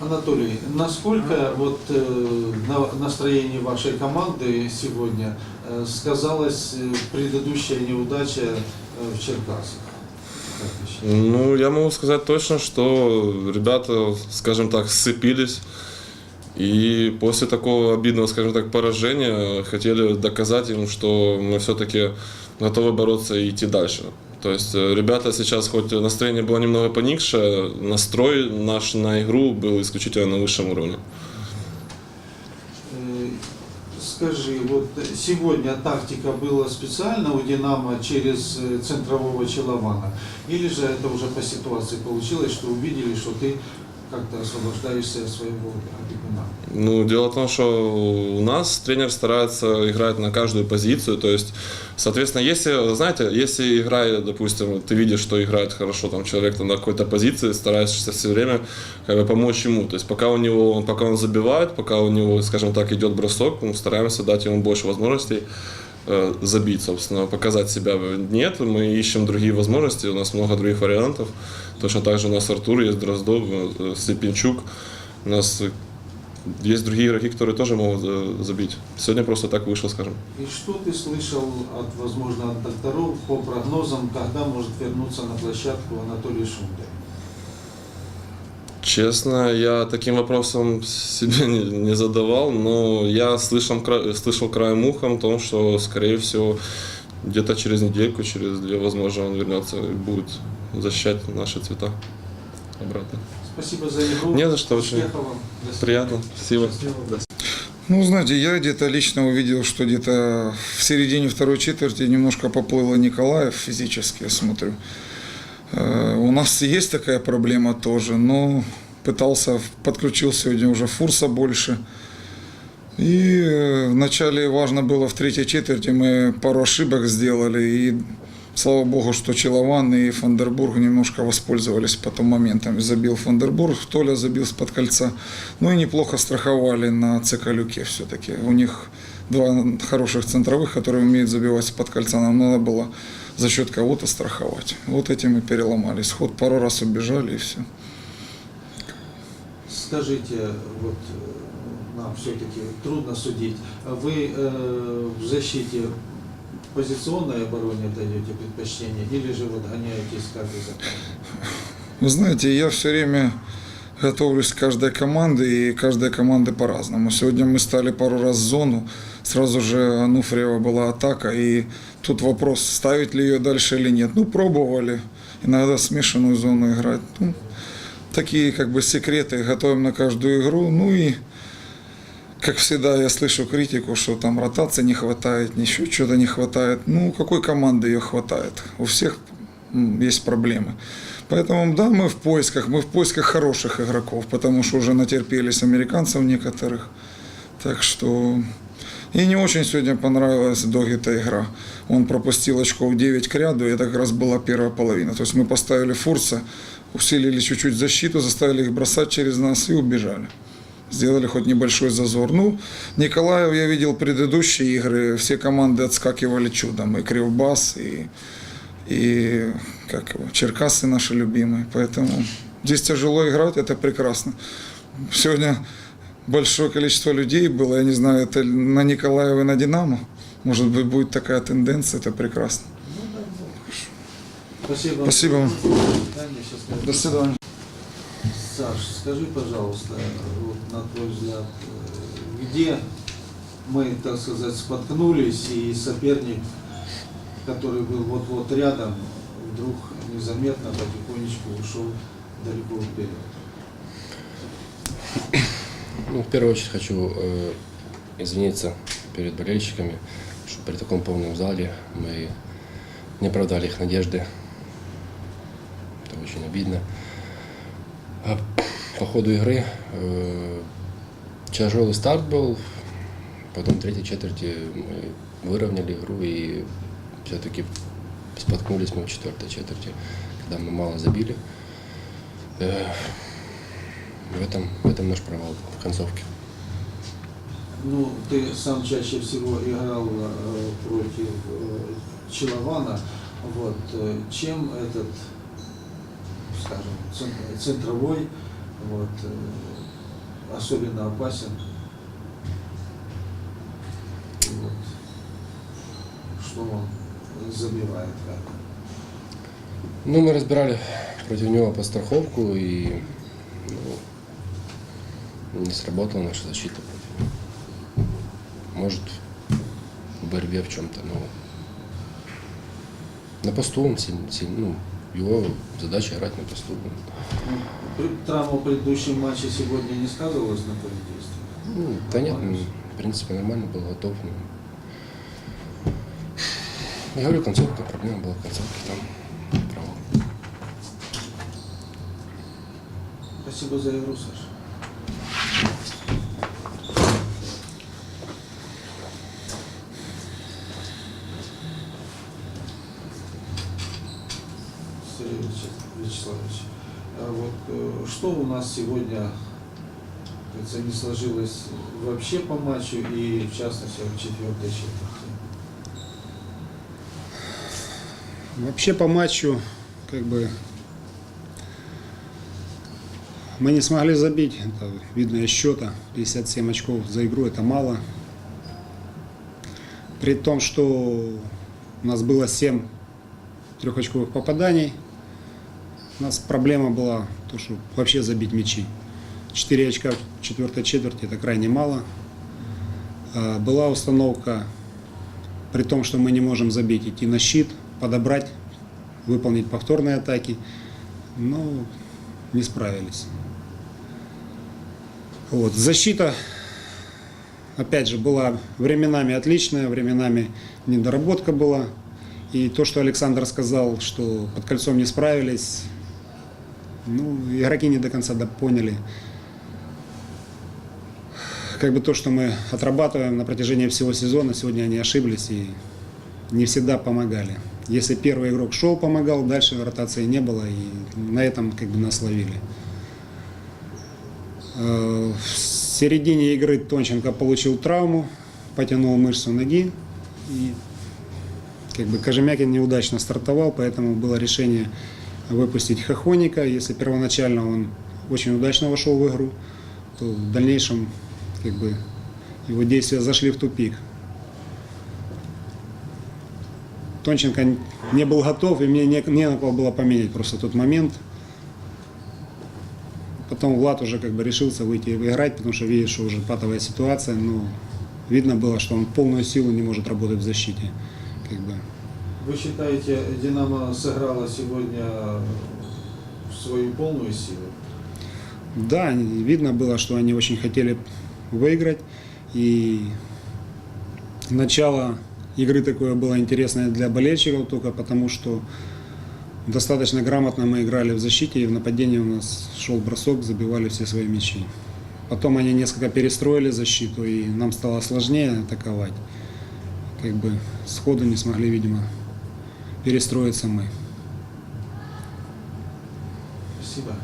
Анатолий, насколько вот э, на- настроение вашей команды сегодня э, сказалась э, предыдущая неудача э, в Черкасах? Ну, я могу сказать точно, что ребята, скажем так, сцепились. И после такого обидного, скажем так, поражения хотели доказать им, что мы все-таки готовы бороться и идти дальше. То есть э, ребята сейчас, хоть настроение было немного поникшее, настрой наш на игру был исключительно на высшем уровне. Э, Скажи, вот сегодня тактика была специально у «Динамо» через э, центрового Челована? Или же это уже по ситуации получилось, что увидели, что ты как-то освобождаешься от своего опекуна? Ну, дело в том, что у нас тренер старается играть на каждую позицию, то есть, соответственно, если, знаете, если играет, допустим, ты видишь, что играет хорошо там человек там, на какой-то позиции, стараешься все время как бы помочь ему, то есть пока у него, пока он забивает, пока у него, скажем так, идет бросок, мы стараемся дать ему больше возможностей забить, собственно, показать себя. Нет, мы ищем другие возможности, у нас много других вариантов. Точно так же у нас Артур есть, Дроздов, Слепенчук. У нас есть другие игроки, которые тоже могут забить. Сегодня просто так вышло, скажем. И что ты слышал, от, возможно, от докторов по прогнозам, когда может вернуться на площадку Анатолий Шунда? Честно, я таким вопросом себе не, не задавал, но я слышал, слышал краем ухом о том, что, скорее всего, где-то через недельку, через две, возможно, он вернется и будет защищать наши цвета обратно. Спасибо за игру. Не за что, очень вам. Приятно. Спасибо. Ну, знаете, я где-то лично увидел, что где-то в середине второй четверти немножко поплыло Николаев физически, я смотрю. Э, У нас есть такая проблема тоже, но пытался, подключил сегодня уже Фурса больше. И э, вначале важно было в третьей четверти, мы пару ошибок сделали, и слава богу, что Челован и Фандербург немножко воспользовались потом моментом. Забил Фандербург, Толя забил с-под кольца. Ну и неплохо страховали на Цикалюке все-таки. У них два хороших центровых, которые умеют забивать с-под кольца. Нам надо было за счет кого-то страховать. Вот этим и переломались. Ход пару раз убежали и все. Скажите, вот э, нам все-таки трудно судить. Вы э, в защите позиционной обороне даете предпочтение или же вот гоняетесь как из Вы знаете, я все время готовлюсь к каждой команде, и каждая команда по-разному. Сегодня мы стали пару раз в зону, сразу же Ануфриева была атака, и тут вопрос, ставить ли ее дальше или нет. Ну, пробовали, иногда смешанную зону играть. Ну, такие как бы секреты готовим на каждую игру. Ну и, как всегда, я слышу критику, что там ротации не хватает, еще что-то не хватает. Ну, какой команды ее хватает? У всех есть проблемы. Поэтому, да, мы в поисках, мы в поисках хороших игроков, потому что уже натерпелись американцев некоторых. Так что... И не очень сегодня понравилась Догита игра. Он пропустил очков 9 к ряду, и это как раз была первая половина. То есть мы поставили Фурса, усилили чуть-чуть защиту, заставили их бросать через нас и убежали. Сделали хоть небольшой зазор. Ну, Николаев я видел предыдущие игры, все команды отскакивали чудом. И Кривбас, и, и как его, Черкасы наши любимые. Поэтому здесь тяжело играть, это прекрасно. Сегодня большое количество людей было, я не знаю, это на Николаева и на Динамо. Может быть, будет такая тенденция, это прекрасно. Спасибо. Спасибо вам. До свидания. Саш, скажи, пожалуйста, вот на твой взгляд, э, где мы, так сказать, споткнулись, и соперник, который был вот-вот рядом, вдруг незаметно, потихонечку ушел далеко вперед? Ну, в первую очередь хочу э, извиниться перед болельщиками, что при таком полном зале мы не оправдали их надежды. Это очень обидно. А по ходу игры э, тяжелый старт был, потом в третьей четверти мы выровняли игру и все-таки споткнулись мы в четвертой четверти, когда мы мало забили. Э, в этом, в этом наш провал в концовке. Ну, ты сам чаще всего играл э, против э, Челована. Вот, э, чем этот скажем, цен- центровой, вот, э, особенно опасен. Вот, что он забивает как. Ну, мы разбирали против него подстраховку и ну, не сработала наша защита против него. Может, в борьбе в чем-то, но на посту он сильно, ну, его задача играть на посту. Травма в предыдущем матче сегодня не сказывалась на твоих действиях? Ну, да нет, в принципе, нормально был готов. ну. Я говорю, концовка, проблема была в концовке там. провал. Спасибо за игру, Саша. Вячеславович, а вот э, что у нас сегодня не сложилось вообще по матчу и в частности в четвертой четверти? Вообще по матчу, как бы, мы не смогли забить. Это видно из счета. 57 очков за игру это мало. При том, что у нас было 7 трехочковых попаданий, у нас проблема была то, что вообще забить мячи. 4 очка в четвертой четверти это крайне мало. А, Была установка при том, что мы не можем забить, идти на щит, подобрать, выполнить повторные атаки, но не справились. Вот. Защита, опять же, была временами отличная, временами недоработка была. И то, что Александр сказал, что под кольцом не справились, ну, игроки не до конца поняли. Как бы то, что мы отрабатываем на протяжении всего сезона, сегодня они ошиблись и не всегда помогали. Если первый игрок шел, помогал, дальше ротации не было, и на этом как бы нас ловили. Э, В середине игры Тонченко получил травму, потянул мышцу ноги, и как бы Кожемякин неудачно стартовал, поэтому было решение выпустить Хохоника. Если первоначально он очень удачно вошел в игру, то в дальнейшем как бы его действия зашли в тупик. Тонченко не был готов, и мне не, не на кого было поменять просто тот момент. Потом Влад уже как бы решился выйти и играть, потому что видит, что уже патовая ситуация, но видно было, что он полную силу не может работать в защите. Как бы. Вы считаете, Динамо сыграла сегодня свою полную силу? Да, видно было, что они очень хотели выиграть. И начало игры такое было интересное для болельщиков только потому, что достаточно грамотно мы играли в защите, и в нападении у нас шел бросок, забивали все свои мячи. Потом они несколько перестроили защиту, и нам стало сложнее атаковать. Как бы сходу не смогли, видимо, перестроиться мы. Спасибо.